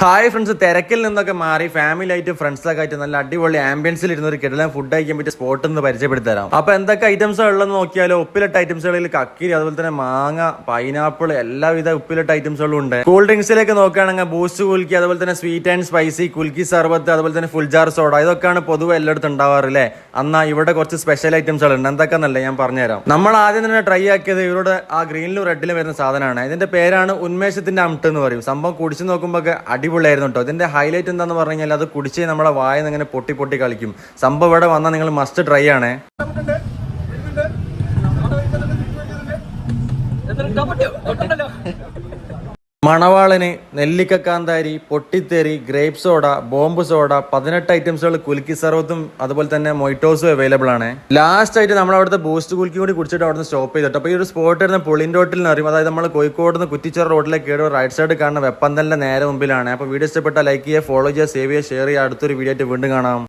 Hi friends തിരക്കിൽ നിന്നൊക്കെ മാറി ഫാമിലി ആയിട്ട് ഫ്രണ്ട്സൊക്കെ ആയിട്ട് നല്ല അടിപൊളി ആംബിയൻസിൽ ഇരുന്ന ഒരു കിടലൻ ഫുഡ് കഴിക്കാൻ പറ്റിയ സ്പോട്ട് എന്ന് പരിചയപ്പെടുത്തി തരാം. അപ്പൊ എന്തൊക്കെ ഐറ്റംസ് ഉള്ളതെന്ന് നോക്കിയാലോ ഉപ്പിലിട്ട ഐറ്റംസുകളിൽ കക്കിരി അതുപോലെ തന്നെ മാങ്ങ പൈനാപ്പിൾ എല്ലാവിധ ഉപ്പിലിട്ട ഐറ്റംസുകളും ഉണ്ട്. കൂൾ ഡ്രിങ്ക്സിലേക്ക് നോക്കുകയാണെങ്കിൽ ബൂസ്റ്റ് കുൽക്കി അതുപോലെ തന്നെ സ്വീറ്റ് ആൻഡ് സ്പൈസി കുൽക്കി സർബത്ത് അതുപോലെ തന്നെ ഫുൾ ജാർ സോഡ ഇതൊക്കെയാണ് പൊതുവെ എല്ലായിടത്തും ഉണ്ടാവാറ് അല്ലേ എന്നാ ഇവിടെ കുറച്ച് സ്പെഷ്യൽ ഐറ്റംസുകൾ ഉണ്ട് എന്തൊക്കെയെന്നല്ല ഞാൻ പറഞ്ഞുതരാം. നമ്മൾ ആദ്യം തന്നെ ട്രൈ ആക്കിയത് ഇവരുടെ ആ ഗ്രീനിലും റെഡിലും വരുന്ന സാധനമാണ്. ഇതിന്റെ പേരാണ് ഉന്മേഷത്തിന്റെ അമിട്ട് എന്ന് പറയും. സംഭവം കുടിച്ചു നോക്കുമ്പോൾ അടിപൊളിയായിരുന്നു കേട്ടോ. ഇതിന്റെ ഹൈലൈറ്റ് എന്താന്ന് പറഞ്ഞു കഴിഞ്ഞാൽ അത് കുടിച്ച് നമ്മുടെ വായ ഇങ്ങനെ പൊട്ടി പൊട്ടി കളിക്കും. സംഭവം ഇവിടെ വന്നാൽ നിങ്ങൾ മസ്റ്റ് ട്രൈ ആണേ. മണവാളന് നെല്ലിക്കക്കാന്താരി പൊട്ടിത്തേറി ഗ്രേപ്പ് സോഡ ബോംബ് സോഡ പതിനെട്ട് ഐറ്റംസുകൾ കുലുക്കി സർവത്തും അതുപോലെ തന്നെ മൊയ്റ്റോസും അവൈലബിൾ ആണ്. ലാസ്റ്റ് ആയിട്ട് നമ്മൾ അവിടുത്തെ ബൂസ്റ്റ് കുലുക്കി കൂടി കുടിച്ചിട്ട് അവിടുന്ന് സ്റ്റോപ്പ് ചെയ്തിട്ട് അപ്പോൾ ഈ ഒരു സ്പോട്ട് വരുന്ന പുളിൻഡോട്ടിൽ എന്ന് അറിയും. അതായത് നമ്മൾ കോഴിക്കോട് നിന്ന് കുറ്റിച്ചോറ റോഡിലേക്ക് കയറി റൈറ്റ് സൈഡ് കാണുന്ന വെപ്പന്തലിന്റെ നേരെ മുമ്പിലാണ്. അപ്പോൾ വീഡിയോ ഇഷ്ടപ്പെട്ട ലൈക്ക് ചെയ്യുക ഫോളോ ചെയ്യുക സേവ് ചെയ്യുക ഷെയർ ചെയ്യുക. അടുത്തൊരു വീഡിയോ ആയിട്ട് വീണ്ടും കാണാം.